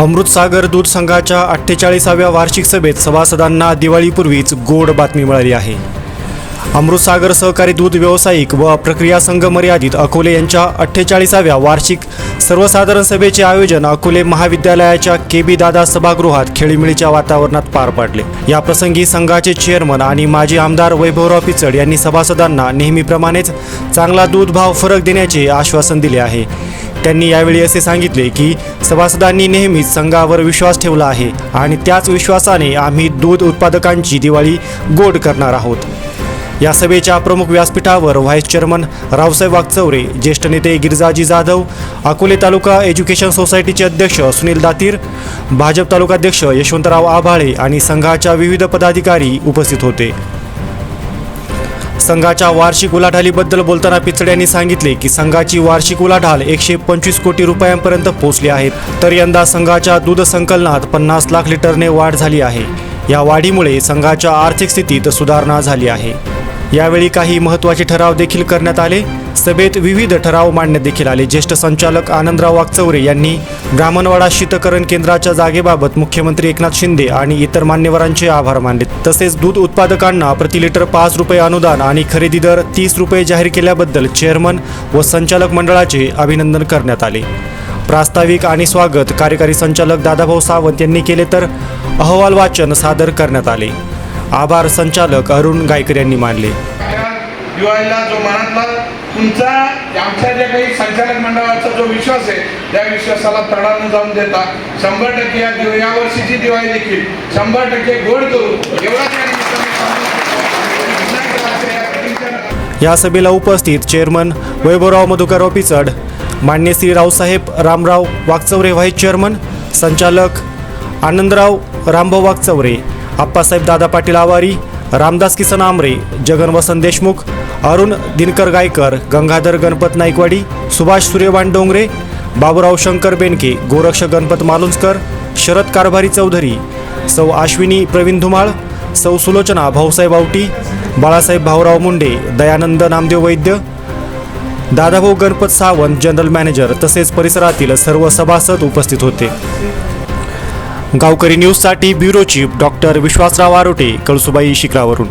अमृतसागर दूध संघाच्या अठ्ठेचाळीसाव्या वार्षिक सभेत सभासदांना दिवाळीपूर्वीच गोड बातमी मिळाली आहे. अमृतसागर सहकारी दूध व्यावसायिक व प्रक्रिया संघ मर्यादित अकोले यांच्या अठ्ठेचाळीसाव्या वार्षिक सर्वसाधारण सभेचे आयोजन अकोले महाविद्यालयाच्या के बी दादा सभागृहात खेळीमेळीच्या वातावरणात पार पडले. या प्रसंगी संघाचे चेअरमन आणि माजी आमदार वैभवराव पिचड यांनी सभासदांना नेहमीप्रमाणेच चांगला दूध भाव फरक देण्याचे आश्वासन दिले आहे. त्यांनी यावेळी असे सांगितले की सभासदांनी नेहमीच संघावर विश्वास ठेवला आहे आणि त्याच विश्वासाने आम्ही दूध उत्पादकांची दिवाळी गोड करणार आहोत. या सभेच्या प्रमुख व्यासपीठावर व्हाईस चेअरमन रावसाहेब वागचौरे ज्येष्ठ नेते गिरिजाजी जाधव अकोले तालुका एज्युकेशन सोसायटीचे अध्यक्ष सुनील दातीर भाजप तालुकाध्यक्ष यशवंतराव आभाळे आणि संघाच्या विविध पदाधिकारी उपस्थित होते. संघाच्या वार्षिक उलाढालीबद्दल बोलताना पिचडे यांनी सांगितले की संघाची वार्षिक उलाढाल एकशे पंचवीस कोटी रुपयांपर्यंत पोहोचली आहे. तर यंदा संघाच्या दूध संकलनात पन्नास लाख लिटरने वाढ झाली आहे. या वाढीमुळे संघाच्या आर्थिक स्थितीत सुधारणा झाली आहे. यावेळी काही महत्त्वाचे ठराव देखील करण्यात आले. सभेत विविध ठराव मांडण्यात देखील आले. ज्येष्ठ संचालक आनंदराव वागचौरे यांनी ब्राह्मणवाडा शीतकरण केंद्राच्या जागेबाबत मुख्यमंत्री एकनाथ शिंदे आणि इतर मान्यवरांचे आभार मानले. तसेच दूध उत्पादकांना प्रति लिटर पाच रुपये अनुदान आणि खरेदी दर तीस रुपये जाहीर केल्याबद्दल चेअरमन व संचालक मंडळाचे अभिनंदन करण्यात आले. प्रास्ताविक आणि स्वागत कार्यकारी संचालक दादाभाऊ सावंत यांनी केले तर अहवाल वाचन सादर करण्यात आले. आभार संचालक अरुण गायकर यांनी मानले. दिवाळीला जो मनातला तुमचा आमच्या ज्या काही संचालक मंडळाचा जो विश्वास आहे त्या विश्वासाला तडा न जाऊन देता. शंभर टक्के या दिव- या वर्षीची दिवाळी देखील शंभर टक्के गोड करू एवढाच या या सभेला उपस्थित चेअरमन वैभवराव मधुकरराव पिचड मान्य श्री रावसाहेब रामराव वागचौरे व्हाईस चेअरमन संचालक आनंदराव रामभाऊ वागचौरे आप्पासाहेब दादा पाटील आवारी रामदास किसन आमरे जगन वसंत देशमुख अरुण दिनकर गायकर गंगाधर गणपत नाईकवाडी सुभाष सूर्यवान डोंगरे बाबूराव शंकर बेनके गोरक्ष गणपत मालुंजकर शरद कारभारी चौधरी सौ आश्विनी प्रवीण धुमाळ सौ सुलोचना भाऊसाहेब आवटी बाळासाहेब भाऊराव मुंडे दयानंद नामदेव वैद्य दादाभाऊ गणपत सावंत जनरल मॅनेजर तसेच परिसरातील सर्व सभासद उपस्थित होते. गावकरी न्यूजसाठी bureau chief doctor Vishwasrao Arote Kalsubai शिखरावरून.